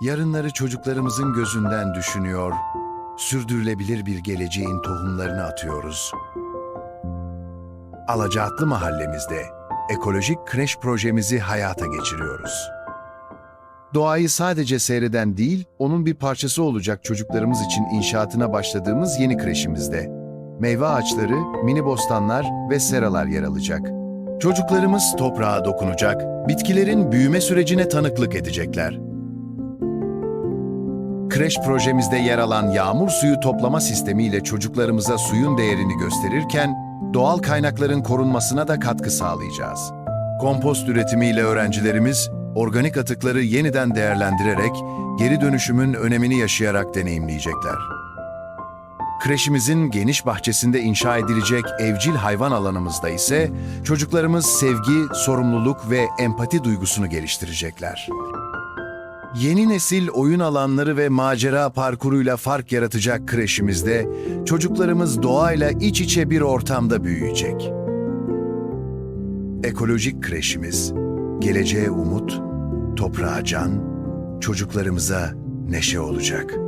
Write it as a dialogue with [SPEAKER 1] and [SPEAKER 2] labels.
[SPEAKER 1] yarınları çocuklarımızın gözünden düşünüyor, sürdürülebilir bir geleceğin tohumlarını atıyoruz. Alacaatlı mahallemizde ekolojik kreş projemizi hayata geçiriyoruz. Doğayı sadece seyreden değil, onun bir parçası olacak çocuklarımız için inşaatına başladığımız yeni kreşimizde. Meyve ağaçları, mini bostanlar ve seralar yer alacak. Çocuklarımız toprağa dokunacak, bitkilerin büyüme sürecine tanıklık edecekler. Kreş projemizde yer alan yağmur suyu toplama sistemiyle çocuklarımıza suyun değerini gösterirken, doğal kaynakların korunmasına da katkı sağlayacağız. Kompost üretimiyle öğrencilerimiz, organik atıkları yeniden değerlendirerek, geri dönüşümün önemini yaşayarak deneyimleyecekler. Kreşimizin geniş bahçesinde inşa edilecek evcil hayvan alanımızda ise çocuklarımız sevgi, sorumluluk ve empati duygusunu geliştirecekler. Yeni nesil oyun alanları ve macera parkuruyla fark yaratacak kreşimizde çocuklarımız doğayla iç içe bir ortamda büyüyecek. Ekolojik kreşimiz, geleceğe umut, toprağa can, çocuklarımıza neşe olacak.''